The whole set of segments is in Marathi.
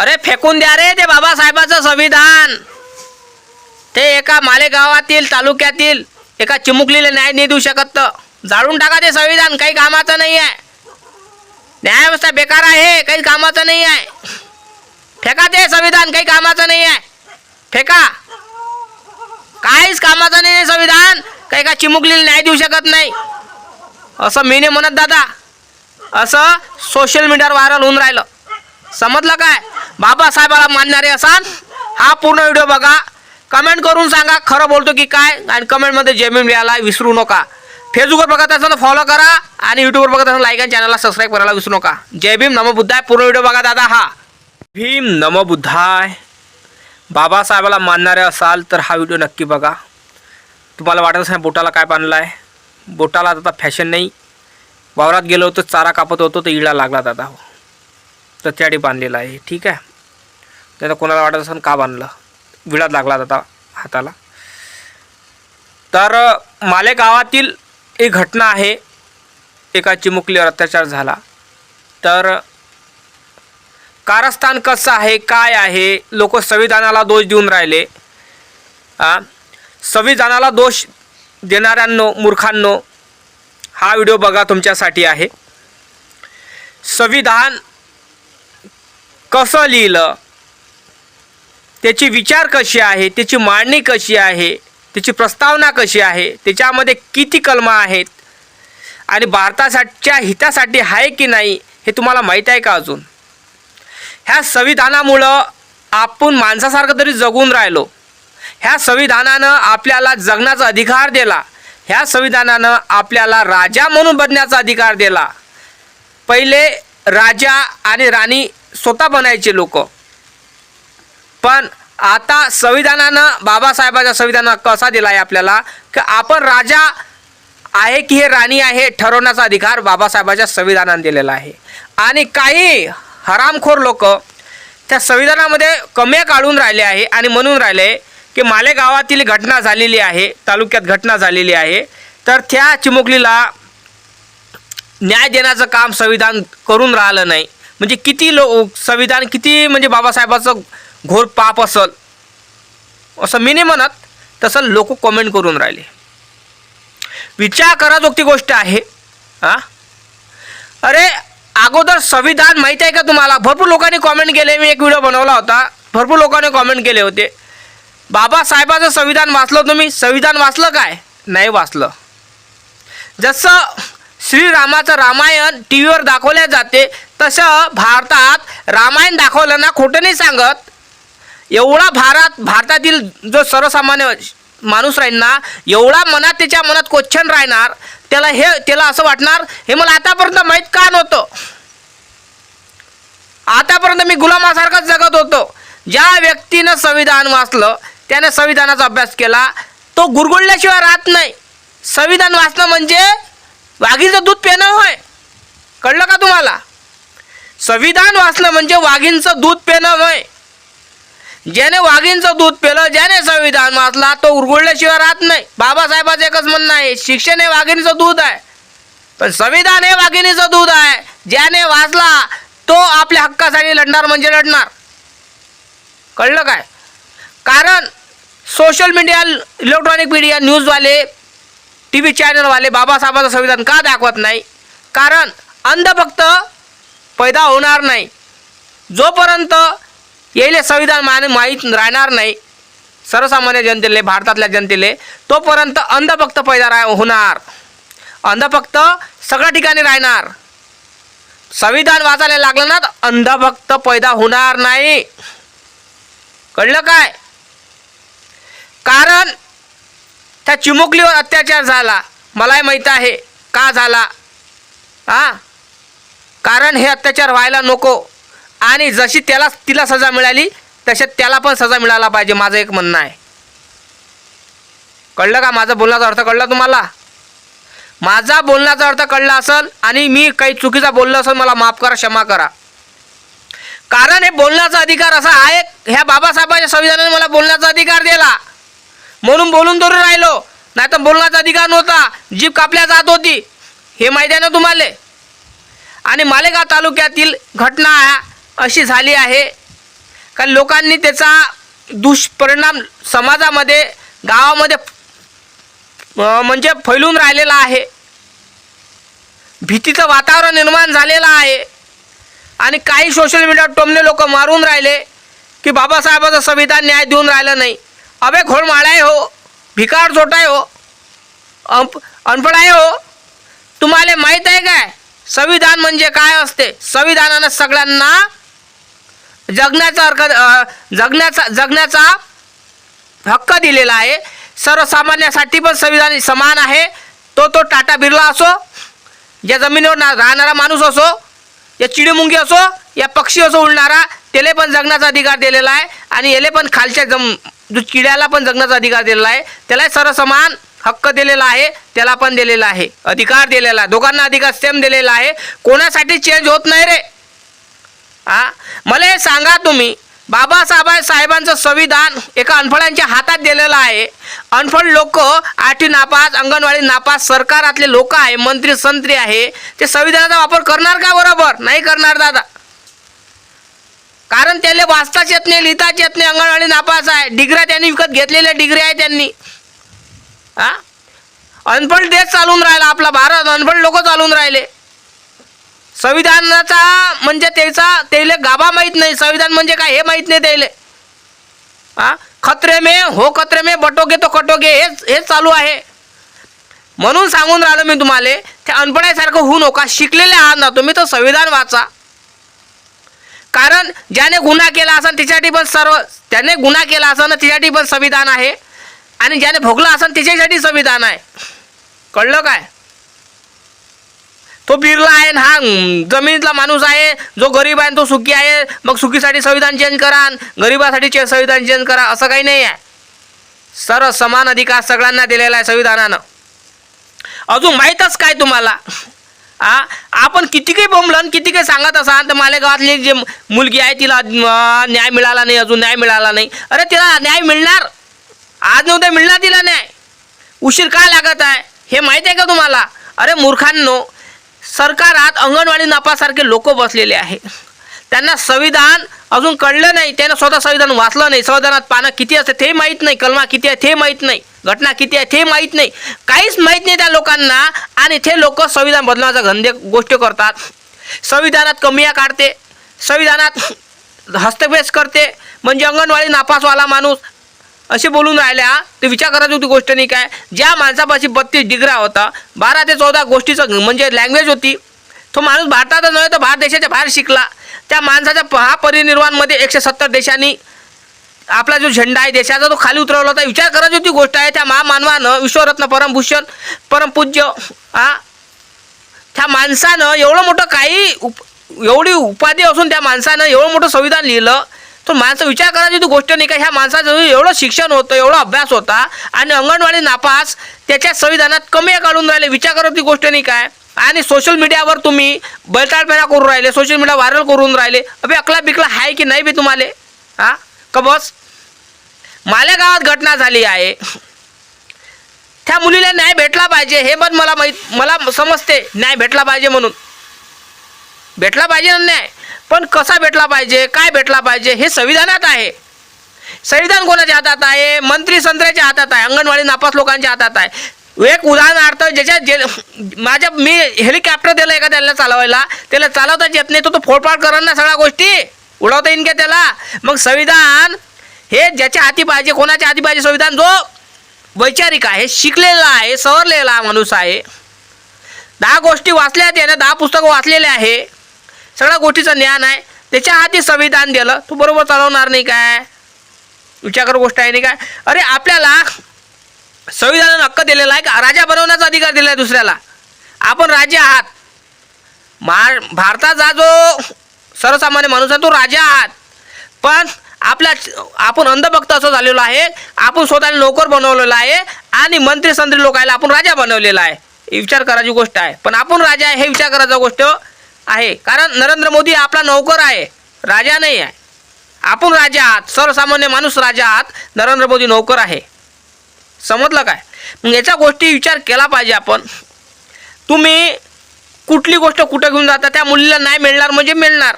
अरे फेकून द्या रे ते बाबासाहेबाचं संविधान. ते एका मालेगावातील तालुक्यातील एका चिमुकलीला न्याय नाही देऊ शकत. तर जाळून टाका ते संविधान काही कामाचं नाही आहे न्यायव्यवस्था बेकार आहे काही कामाचं नाही आहे फेका ते संविधान काही कामाचं नाही आहे फेका. काहीच कामाचं नाही आहे संविधान काही का चिमुकलीला न्याय देऊ शकत नाही. असं मी नाही म्हणत दादा असं सोशल मीडियावर व्हायरल होऊन राहिलं. समजलं काय? बाबासाहेबाला मानणारे असाल हा पूर्ण व्हिडिओ बघा. कमेंट करून सांगा खरं बोलतो की काय आणि कमेंटमध्ये जय भीम लिहायला विसरू नका. फेसबुकवर बघत असाल तर फॉलो करा आणि यूट्यूबवर बघत असाल लाईक आणि चॅनलला सबस्क्राईब करायला विसरू नका. जय भीम नमो बुद्धाय. पूर्ण व्हिडिओ बघा दादा हा. भीम नमो बुद्धाय. बाबासाहेबाला मानणारे असाल तर हा व्हिडिओ नक्की बघा. तुम्हाला वाटत असेल बोटाला काय बांधलं आहे बोटाला आता फॅशन नाही. वावरात गेलो होतो चारा कापत होतो तर इळा लागला दादा. हो तर त्यासाठी बांधलेला आहे. ठीक आहे? त्याचा कोणाला वाटत असेल का बांधलं? विळात लागला आता हाताला. तर मालेगावातील एक घटना आहे. एका चिमुकलीवर अत्याचार झाला. तर कारस्थान कसं आहे काय आहे? लोक संविधानाला दोष देऊन राहिले. संविधानाला दोष देणाऱ्यांनो मूर्खांनो हा व्हिडिओ बघा तुमच्यासाठी आहे. संविधान कसं लिहिलं? त्याची विचार कशी आहे त्याची मांडणी कशी आहे त्याची प्रस्तावना कशी आहे त्याच्यामध्ये किती कलमं आहेत आणि भारतासाठीच्या हितासाठी आहे की नाही हे तुम्हाला माहीत आहे का अजून? ह्या संविधानामुळं आपण माणसासारखं तरी जगून राहिलो. ह्या संविधानानं आपल्याला जगण्याचा अधिकार दिला. ह्या संविधानानं आपल्याला राजा म्हणून बनण्याचा अधिकार दिला. पहिले राजा आणि राणी स्वतः बनायचे लोक. पण आता संविधानानं बाबासाहेबाच्या संविधानानं कसा दिला आहे आपल्याला? की आपण राजा आहे की हे राणी आहे ठरवण्याचा अधिकार बाबासाहेबाच्या संविधानानं दिलेला आहे. आणि काही हरामखोर लोक त्या संविधानामध्ये कम्या काढून राहिले आहे आणि म्हणून राहिले की मालेगावातील घटना झालेली आहे तालुक्यात घटना झालेली आहे. तर त्या चिमुकलीला न्याय देण्याचं काम संविधान करून राहिलं नाही. म्हणजे किती लो संविधान किती म्हणजे बाबासाहेबाचं घोर पाप असल असं मी नाही म्हणत तसं लोक कमेंट करून राहिले. विचार कराजोगती गोष्ट आहे हां? अरे अगोदर संविधान माहिती आहे का तुम्हाला? भरपूर लोकांनी कॉमेंट केले. मी एक व्हिडिओ बनवला होता. भरपूर लोकांनी कॉमेंट केले होते. बाबासाहेबाचं संविधान वाचलं तुम्ही? संविधान वाचलं काय? नाही वाचलं. जसं श्रीरामाचं रामायण टी व्हीवर दाखवल्या जाते तसं भारतात रामायण दाखवलं ना खोटं नाही सांगत. एवढा भारत भारतातील जो सर्वसामान्य माणूस राहील ना एवढा मनात त्याच्या मनात क्वेश्चन राहणार त्याला हे त्याला असं वाटणार हे मला आतापर्यंत माहीत का नव्हतं? आतापर्यंत मी गुलामासारखाच जगत होतो. ज्या व्यक्तीनं संविधान वाचलं त्याने संविधानाचा अभ्यास केला तो गुरगुळल्याशिवाय राहत नाही. संविधान वाचणं म्हणजे वाघीचं दूध पिणं होय. कळलं का तुम्हाला? संविधान वाचणं म्हणजे वाघींचं दूध पिणं होय. ज्याने वाघींचं दूध पेलं ज्याने संविधान वाचला तो उरगुळल्याशिवाय राहत नाही. बाबासाहेबाचं एकच म्हणणं आहे शिक्षण हे वाघिणीचं दूध आहे. पण संविधान हे वाघिणीचं दूध आहे. ज्याने वाचला तो आपल्या हक्कासाठी लढणार म्हणजे लढणार. कळलं काय? कारण सोशल मीडिया इलेक्ट्रॉनिक मीडिया न्यूजवाले टी व्ही चॅनलवाले बाबासाहेबांचं संविधान का दाखवत नाही? कारण अंधभक्त पैदा होणार नाही. जोपर्यंत येईल संविधान मान माहीत राहणार नाही. सर्वसामान्य जनतेले भारतातल्या जनतेले तोपर्यंत अंधभक्त पैदा राह होणार. अंधभक्त सगळ्या ठिकाणी राहणार. संविधान वाचायला लागलं ना तर अंधभक्त पैदा होणार नाही. कळलं काय? कारण त्या चिमुकलीवर अत्याचार झाला. मलाही माहीत आहे का झाला. हां? कारण हे अत्याचार व्हायला नको. आणि जशी त्याला तिला सजा मिळाली तसे त्याला पण सजा मिळायला पाहिजे माझं एक म्हणणं आहे. कळलं का माझा बोलण्याचा अर्थ? कळला तुम्हाला? माझा बोलण्याचा अर्थ कळला असेल आणि मी काही चुकीचा बोललो असेल मला माफ करा क्षमा करा. कारण हे बोलण्याचा अधिकार असा आहे ह्या बाबासाहेबांच्या संविधानाने मला बोलण्याचा अधिकार दिला. म्हणून बोलून धरून राहिलो. नाही तर बोलण्याचा अधिकार नव्हता. जीप कापल्या जात होती. हे माहिती आहे ना तुम्हाला? आणि मालेगाव तालुक्यातील घटना अशी झाली आहे. का लोकांनी त्याचा दुष्परिणाम समाजामध्ये गावामध्ये म्हणजे फैलून राहिलेला आहे. भीतीचं वातावरण निर्माण झालेलं आहे. आणि काही सोशल मीडियावर टोमले लोक मारून राहिले की बाबासाहेबाचं संविधान न्याय देऊन राहिलं नाही. अबे घोडमाळ हो भिकार छोटा आहे हो अंप आहे हो. तुम्हाला माहीत आहे काय? संविधान म्हणजे काय असते? संविधानानं सगळ्यांना जगण्याचा हक्क जगण्याचा जगण्याचा हक्क दिलेला आहे. सर्वसामान्यासाठी पण संविधान समान आहे. तो तो टाटा बिर्ला असो या जमिनीवर ना राहणारा माणूस असो या चिडीमुंगी असो या पक्षी असो उडणारा त्याला पण जगण्याचा अधिकार दिलेला आहे. आणि याला पण खालच्या जम जो चिड्याला पण जगण्याचा अधिकार दिलेला आहे. त्याला सर्वसमान हक्क दिलेला आहे. त्याला पण दिलेला आहे. अधिकार दिलेला आहे. दोघांना अधिकार सेम दिलेला आहे. कोणासाठी चेंज होत नाही रे? हा? मला हे सांगा तुम्ही. बाबासाहेब साहेबांचं संविधान एका अनफळांच्या हातात दिलेलं आहे. अनफळ लोक आठवी नापास अंगणवाडी नापास सरकारातले लोक आहे मंत्री संत्री आहे. ते संविधानाचा वापर करणार का बरोबर? नाही करणार दादा. कारण त्याला वाचताच येत नाही लिहिताच येत नाही अंगणवाडी नापास आहे. डिग्र्या त्यांनी विकत घेतलेल्या डिग्री आहे त्यांनी. हा? अनफळ देश चालून राहिला आपला भारत. अनफळ लोक चालून राहिले. संविधानाचा म्हणजे त्याचा त्याला गाभा माहीत नाही. संविधान म्हणजे काय हे माहीत नाही त्याले. हा खत्रे मे हो खत्रे मे बटोगे तो कटोगे हेच हेच चालू आहे. म्हणून सांगून राहिलो मी तुम्हाला त्या अनपड्यासारखं होऊ नका. शिकलेले आहात ना तुम्ही तर संविधान वाचा. कारण ज्याने गुन्हा केला असेल त्याच्यासाठी पण सर्व त्याने गुन्हा केला असेल ना त्याच्यासाठी पण संविधान आहे. आणि ज्याने भोगलं असेल त्याच्यासाठी संविधान आहे. कळलं काय? तो बिर्ला आहे हा जमिनीतला माणूस आहे जो गरीब आहे तो सुखी आहे मग सुखीसाठी संविधान चेंज करा आणि गरीबासाठी चे संविधान चेंज करा असं काही नाही आहे. सर्व समान अधिकार सगळ्यांना दिलेला आहे संविधानानं. अजून माहीतच काय तुम्हाला? आ आपण किती काही बोंबलन किती काही सांगत असाल तर मालेगावातली एक जे मुलगी आहे तिला न्याय मिळाला नाही अजून न्याय मिळाला नाही. अरे तिला न्याय मिळणार? आज नव्हते मिळणार तिला न्याय? उशीर का लागत आहे? हे माहीत आहे का तुम्हाला? अरे मूर्खांनो सरकारात अंगणवाडी नापासारखे लोक बसलेले आहे त्यांना संविधान अजून कळलं नाही. त्यानं स्वतः संविधान वाचलं नाही. संविधानात पानं किती असते ते माहीत नाही. कलमा किती आहे ते माहीत नाही. घटना किती आहे ते माहीत नाही. काहीच माहीत नाही त्या लोकांना आणि ते लोक संविधान बदलण्याचा धंदे गोष्टी करतात. संविधानात कमिया काढते. संविधानात हस्तक्षेप करते. म्हणजे अंगणवाडी नापासवाला माणूस असे बोलून राहिल्या ते विचार करायची होती गोष्ट नाही काय? ज्या माणसापाशी बत्तीस डिग्रा होता बारा ते चौदा गोष्टीचं म्हणजे लँग्वेज होती. तो माणूस भारतातच नव्हे तर भारत देशाच्या बाहेर शिकला. त्या माणसाच्या हा परिनिर्वाणमध्ये एकशे सत्तर देशांनी आपला जो झेंडा आहे देशाचा तो खाली उतरवला होता. विचार करायची होती गोष्ट आहे त्या महामानवानं विश्वरत्न परमभूषण परमपूज्य हा त्या माणसानं एवढं मोठं काही उप एवढी उपाधी असून त्या माणसानं एवढं मोठं संविधान लिहिलं पण माणसं विचार करायची ती गोष्ट नाही का? ह्या माणसाचं एवढं शिक्षण होतं एवढा अभ्यास होता आणि अंगणवाडी नापास त्याच्या संविधानात कमी काढून राहिले विचार करत ती गोष्ट नाही काय? आणि सोशल मीडियावर तुम्ही बैठाळपणा करून राहिले सोशल मीडिया व्हायरल करून राहिले. अबे अकला बिकला आहे की नाही बी तुम्हाला? हा? का बस? मालेगावात घटना झाली आहे. त्या मुलीला न्याय भेटला पाहिजे हे पण मला माहीत मला समजते न्याय भेटला पाहिजे म्हणून. भेटला पाहिजे ना न्याय? पण कसा भेटला पाहिजे काय भेटला पाहिजे हे संविधानात आहे. संविधान कोणाच्या हातात आहे? मंत्री संत्र्याच्या हातात आहे अंगणवाडी नापास लोकांच्या हातात आहे. एक उदाहरणार्थ ज्याच्यात जे माझ्या मी हेलिकॉप्टर दिलं एका त्याला चालवायला त्याला चालवताच येत नाही तो तो फोडफाड करा ना सगळ्या गोष्टी. उडवता येईन का त्याला? मग संविधान हे ज्याच्या हाती पाहिजे कोणाच्या हाती पाहिजे संविधान? जो वैचारिक आहे शिकलेला आहे सवरलेला माणूस आहे. दहा गोष्टी वाचल्या त्याने दहा पुस्तकं वाचलेले आहे. सगळ्या गोष्टीचं ज्ञान आहे. त्याच्या आधी संविधान दिलं. तू बरोबर चालवणार नाही काय? विचार कर गोष्ट आहे नाही काय? अरे आपल्याला संविधानानं हक्क दिलेला आहे का? राजा बनवण्याचा अधिकार दिला आहे दुसऱ्याला. आपण राजे आहात. मार भारताचा जो सर्वसामान्य माणूस आहे तो राजा आहात. पण आपल्या आपण अंधभक्त असं झालेलो आहे. आपण स्वतःला नोकर बनवलेला आहे. आणि मंत्री संत्री लोकायला आपण राजा बनवलेला आहे. विचार करायची गोष्ट आहे. पण आपण राजा आहे हे विचार करायचा गोष्ट. आहे. कारण नरेंद्र मोदी आपला नोकर आहे. राजा नाही आहे. आपण राजा आहात. सर्वसामान्य माणूस राजा आहात. नरेंद्र मोदी नोकर आहे. समजलं काय? मग याच्या गोष्टी विचार केला पाहिजे आपण. तुम्ही कुठली गोष्ट कुठं घेऊन जाता त्या मुलीला न्याय मिळणार म्हणजे मिळणार.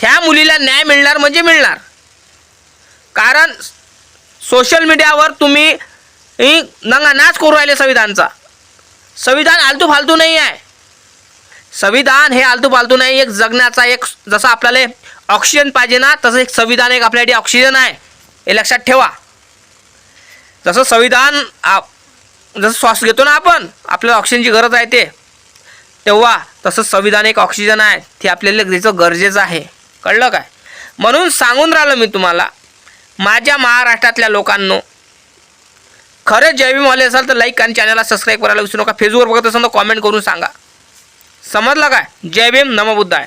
त्या मुलीला न्याय मिळणार म्हणजे मिळणार. कारण सोशल मीडियावर तुम्ही ही नंगा नाच करू राहिले संविधानचा. संविधान आलतू फालतू नाही आहे. संविधान हे आलतू फालतू नाही एक जगण्याचा एक जसं आपल्याला ऑक्सिजन पाहिजे ना तसं एक संविधान एक आपल्यासाठी ऑक्सिजन आहे. हे लक्षात ठेवा. जसं संविधान आप जसं श्वास घेतो ना आपण आपल्याला ऑक्सिजनची गरज आहे ते. तेव्हा तसं संविधान एक ऑक्सिजन आहे. ते आपल्याला द्यायचं गरजेचं आहे. कळलं काय? म्हणून सांगून राहिलो मी तुम्हाला माझ्या महाराष्ट्रातल्या लोकांनो खरंच जय भीम असाल तर लाईक आणि चॅनलला सबस्क्राईब करायला विसरू नका. फेसबुकवर बघत असाल तर कॉमेंट करून सांगा. समजला काय? जय भीम नमबुद्ध आहे